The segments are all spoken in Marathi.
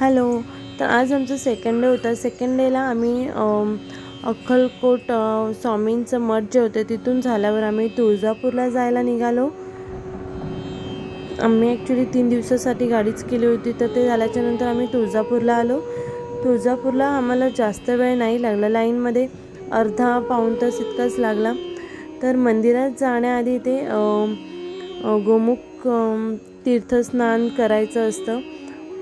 हॅलो तर आज आमचं सेकंड डे होता. सेकंड डेला आम्ही अक्कलकोट स्वामींचं मठ जे होते तिथून झाल्यावर आम्ही तुळजापूरला जायला निघालो. आम्ही ॲक्च्युली तीन दिवसासाठी गाडीच केली होती तर ते झाल्याच्यानंतर आम्ही तुळजापूरला आलो. तुळजापूरला आम्हाला जास्त वेळ नाही लागला. लाईनमध्ये अर्धा पाऊण तास इतकाच लागला. तर मंदिरात जाण्याआधी ते गोमुख तीर्थस्नान करायचं असतं.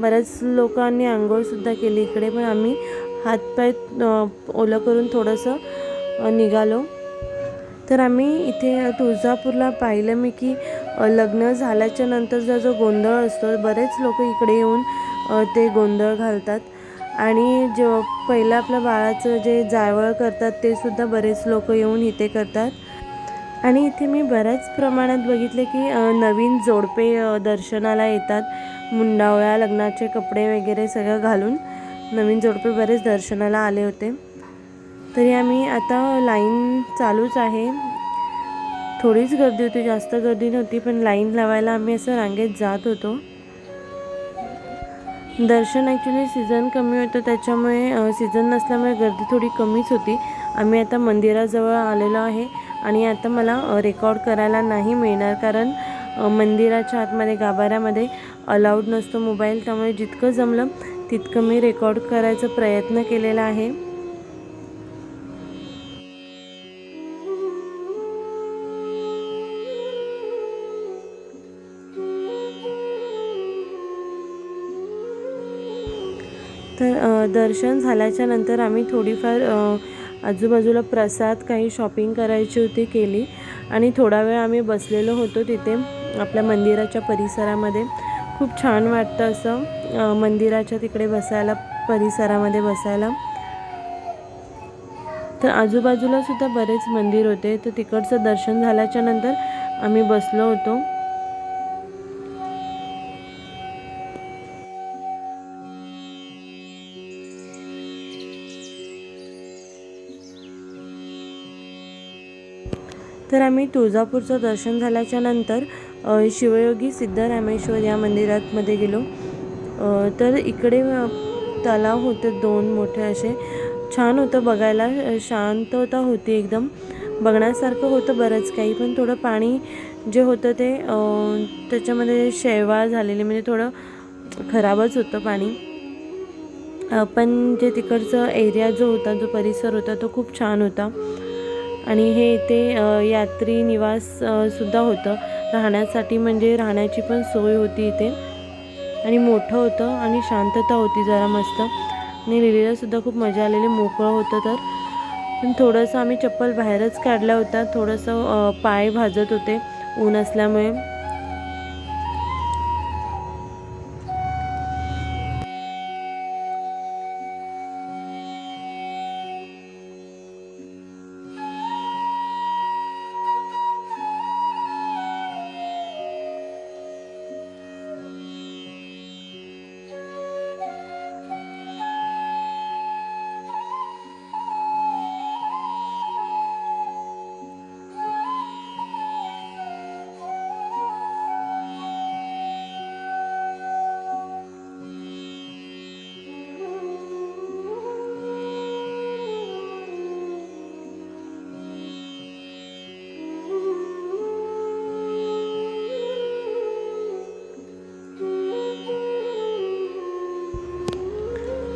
बऱ्याच लोकांनी आंघोळसुद्धा केली. इकडे पण आम्ही हातपाय ओलं करून थोडंसं निघालो. तर आम्ही इथे तुळजापूरला पाहिलं मी की लग्न झाल्याच्या नंतरचा जो गोंधळ असतो बरेच लोक इकडे येऊन ते गोंधळ घालतात. आणि जो पहिलं आपल्या बाळाचं जे जाळवळ करतात ते सुद्धा बरेच लोक येऊन इथे करतात. आणि इथे मी बऱ्याच प्रमाणात बघितले की नवीन जोडपे दर्शनाला येतात. मुंडावळ्या लग्नाचे कपडे वगैरे सगळं घालून नवीन जोडपे बरेच दर्शनाला आले होते. तरी आम्ही आता लाईन चालूच आहे. थोडीच गर्दी होती जास्त गर्दी नव्हती पण लाईन लावायला आम्ही असं रांगेत जात होतो. दर्शन ॲक्च्युली सीझन कमी होतं त्याच्यामुळे सीझन नसल्यामुळे गर्दी थोडी कमीच होती. आम्ही आता मंदिराजवळ आलेलो आहे. आणि आता मला रेकॉर्ड करायला नाही मिळणार कारण मंदिराच्या आतमध्ये गाभाऱ्यामध्ये अलाउड नसतो मोबाईल त्यामुळे जितकं जमलं तितकं मी रेकॉर्ड करायचा प्रयत्न केलेला आहे. तर दर्शन झाल्याच्यानंतर आम्ही थोडीफार आजूबाजूला प्रसाद काही शॉपिंग करायची होती केली. आणि थोडा वेळ आम्ही बसलेलो होतो तिथे आपल्या मंदिराच्या परिसरामध्ये. खूप छान वाटतं असं मंदिराच्या तिकडे बसायला परिसरामध्ये बसायला. तर आजूबाजूला सुद्धा बरेच मंदिर होते. तर तिकडचं दर्शन झाल्याच्यानंतर आम्ही बसलो होतो. तर आम्ही तुळजापूरचं दर्शन झाल्याच्यानंतर शिवयोगी सिद्धरामेश्वर या मंदिरात मध्ये गेलो तर इकडे तलाव होते दोन मोठे असे. छान होतं बघायला शांतता होती एकदम. बघण्यासारखं होतं बरंच काही पण थोडं पाणी जे होतं ते त्याच्यामध्ये शेवाळ झालेले म्हणजे थोडं खराबच होतं पाणी. पण जे तिकडचं एरिया जो होता जो परिसर होता तो खूप छान होता. आणि हे इथे यात्री निवास सुद्धा होतं. राहण्यासाठी म्हणजे राहण्याची पण सोय होती इथे. आणि मोठं होतं आणि शांतता होती जरा मस्त. आणि लिहिलेलासुद्धा सुद्धा खूप मजा आलेली मोकळं होतं तर. पण थोडंसं आम्ही चप्पल बाहेरच काढल्या होत्या. थोडंसं पाय भाजत होते. ऊन असल्यामुळे.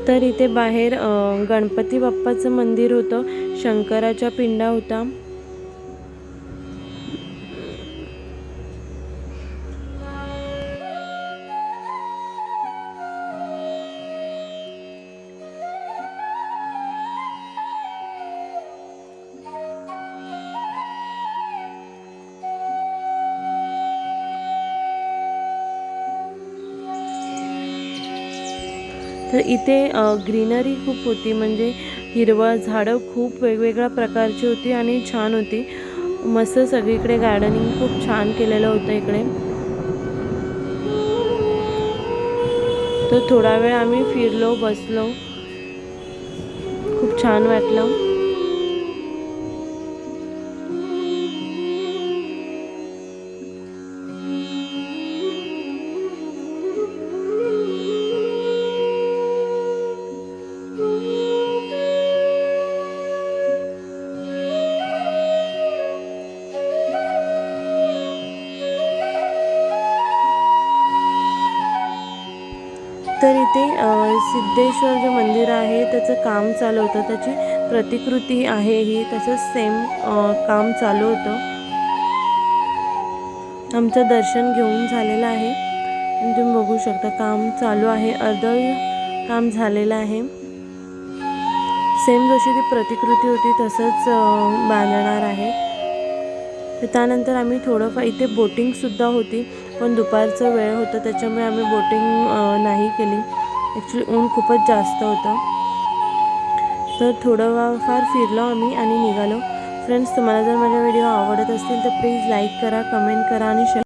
तर इथे बाहेर गणपती बाप्पाचं मंदिर होतं. शंकराच्या पिंडा होता. तर इथे ग्रीनरी खूप होती. म्हणजे हिरवळ झाडं खूप वेगवेगळ्या प्रकारची होती आणि छान होती. मस्त सगळीकडे गार्डनिंग खूप छान केलेलं होतं इकडे. तर थोडा वेळ आम्ही फिरलो बसलो. खूप छान वाटलं. तर इथे सिद्धेश्वर जे मंदिर आहे त्याचं काम चालू होतं. त्याची प्रतिकृती आहे ही. तसंच सेम काम चालू होतं. आमचं दर्शन घेऊन झालेलं आहे. आणि तुम्ही बघू शकता काम चालू आहे. अर्ध काम झालेलं आहे. सेम जशी ती प्रतिकृती होती तसंच बांधणार आहे. त्यानंतर आम्ही थोडंफार इथे बोटिंगसुद्धा होती. पण दुपारचं वेळ होतं त्याच्यामुळे आम्ही बोटिंग नाही केली. ॲक्च्युली ऊन खूपच जास्त होतं. तर थोडं फार फिरलो आम्ही आणि निघालो. फ्रेंड्स तुम्हाला जर माझ्या व्हिडिओ आवडत असतील तर प्लीज लाईक करा कमेंट करा आणि शेअर